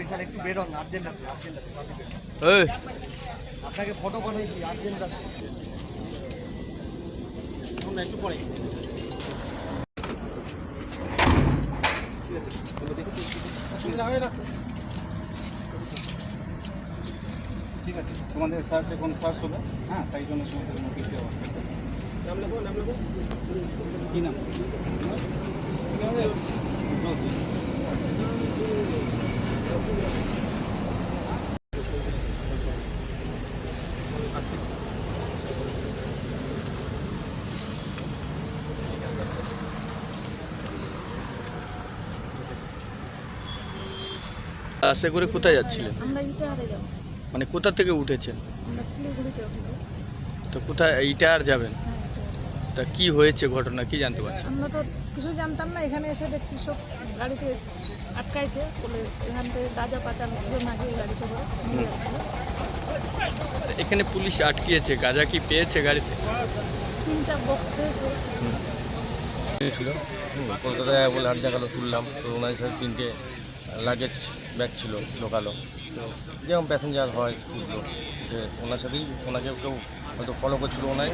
Special একটু বেরোন urgent আছে আর্জেন্ট আছে আপনি আপনাকে ফটো পাঠাইছি আর্জেন্ট আছে। একটু পরে। ঠিক আছে। তোমাদের সার্চে কোন সার্চ হবে হ্যাঁ তাই জন্য তোমাদের নোটিশ দেওয়া কী নাম? আশা করে কোথায় যাচ্ছিলেন? আমরা ইটাহারে যাব। মানে কোথা থেকে উঠেছেন? আমরা তো কোথায় এইটা আর যাবেন? হ্যাঁ তা কি হয়েছে ঘটনা কি জানতে পারছেন? আমরা তো কিছু জানতাম না এখানে এসে দেখছি সব গাড়িতে আটকাইছে বলে এখান থেকে গাঁজা পাচার হচ্ছিল নাকি গাড়িতে করে নিয়ে যাচ্ছিল। এখানে পুলিশ আটকিয়েছে গাঁজা কি পেয়েছে গাড়িতে? তিনটা বক্স পেয়েছে। ছিল। কলকাতায় বলে হাট জায়গালো তুললাম। তো ওনার সাথে তিনটে লাগেজ ব্যাগ ছিল ঢোকালো। তো যেমন প্যাসেঞ্জার হয় যে ওনার সাথেই, ওনাকে কেউ হয়তো ফলো করছিল ওনাই।